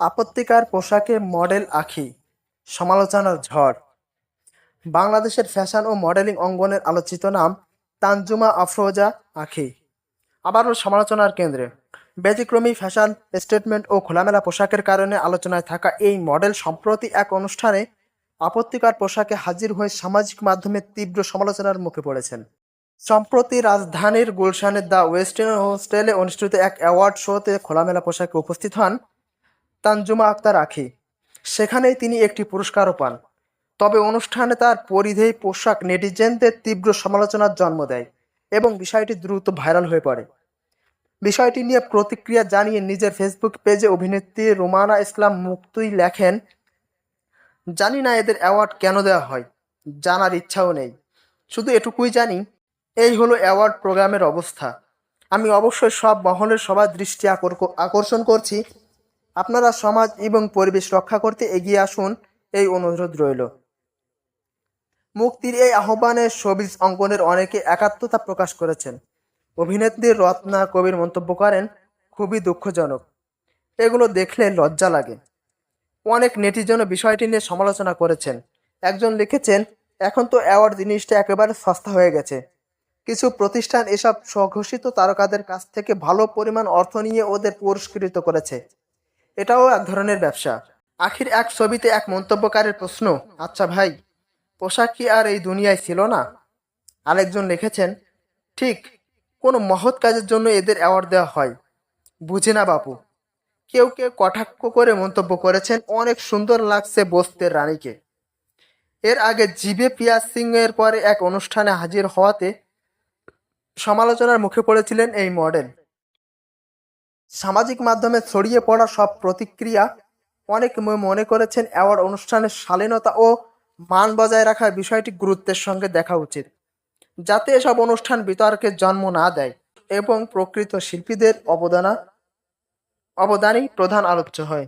আপত্তিকর পোশাকে মডেল আখি, সমালোচনার ঝড়। বাংলাদেশের ফ্যাশন ও মডেলিং অঙ্গনের আলোচিত নাম তানজুমা আফরোজা আখি। আবারও সমালোচনার কেন্দ্রে। ব্যতিক্রমী ফ্যাশন স্টেটমেন্ট ও খোলামেলা পোশাকের কারণে আলোচনায় থাকা এই মডেল সম্প্রতি এক অনুষ্ঠানে আপত্তিকর পোশাকে হাজির হয়ে সামাজিক মাধ্যমে তীব্র সমালোচনার মুখে পড়েছেন। সম্প্রতি রাজধানীর গুলশানের দ্য ওয়েস্টার্ন হোস্টেলে অনুষ্ঠিত এক অ্যাওয়ার্ড শোতে খোলামেলা পোশাকে উপস্থিত হন তানজুমা আক্তার আখি। সেখানেই তিনি একটি পুরস্কারও পান। তবে অনুষ্ঠানে তার পরিধেয় পোশাক নেটিজেনদের তীব্র সমালোচনার জন্ম দেয় এবং বিষয়টি দ্রুত ভাইরাল হয়ে পড়ে। বিষয়টি নিয়ে প্রতিক্রিয়া জানিয়ে নিজের ফেসবুক পেজে অভিনেত্রী রোমানা ইসলাম মুক্তই লেখেন, জানি না এদের অ্যাওয়ার্ড কেন দেওয়া হয়, জানার ইচ্ছাও নেই। শুধু এটুকুই জানি, এই হলো অ্যাওয়ার্ড প্রোগ্রামের অবস্থা। আমি অবশ্যই সব মহলের সবার দৃষ্টি আকর- আকর্ষণ করছি আপনারা সমাজ এবং পরিবেশ রক্ষা করতে এগিয়ে আসুন, এই অনুরোধ রইল। মুক্তির এই আহ্বানে সবিজ অঙ্কনের অনেকে একাত্মতা প্রকাশ করেছেন। অভিনেত্রী রত্না কবির মন্তব্য করেন, খুবই দুঃখজনক। এগুলো দেখলে লজ্জা লাগে। অনেক নেটিজনও বিষয়টি নিয়ে সমালোচনা করেছেন। একজন লিখেছেন, এখন তো অ্যাওয়ার্ড জিনিসটা একেবারে সস্তা হয়ে গেছে। কিছু প্রতিষ্ঠান এসব স্বঘোষিত তারকাদের কাছ থেকে ভালো পরিমাণ অর্থ নিয়ে ওদের পুরস্কৃত করেছে। এটাও এক ধরনের ব্যবসা। আখির এক ছবিতে এক মন্তব্যকারের প্রশ্ন আচ্ছা ভাই, পোশাক কি আর এই দুনিয়ায় ছিল না? আরেকজন লিখেছেন, ঠিক, কোনো মহৎ কাজের জন্য এদের অ্যাওয়ার্ড দেওয়া হয়। বুঝে না বাপু। কেউ কেউ কটাক্ষ করে মন্তব্য করেছেন, অনেক সুন্দর লাগছে বস্তের রানীকে। এর আগে জিবে পিয়াজ সিং এর পরে এক অনুষ্ঠানে হাজির হওয়াতে সমালোচনার মুখে পড়েছিলেন এই মডেল সামাজিক মাধ্যমে ছড়িয়ে পড়া সব প্রতিক্রিয়া অনেক মনে করেছেন অ্যাওয়ার্ড অনুষ্ঠানের শালীনতা ও মান বজায় রাখার বিষয়টি গুরুত্বের সঙ্গে দেখা উচিত, যাতে এসব অনুষ্ঠান বিতর্কের জন্ম না দেয় এবং প্রকৃত শিল্পীদের অবদানা অবদানই প্রধান আলোচ্য হয়।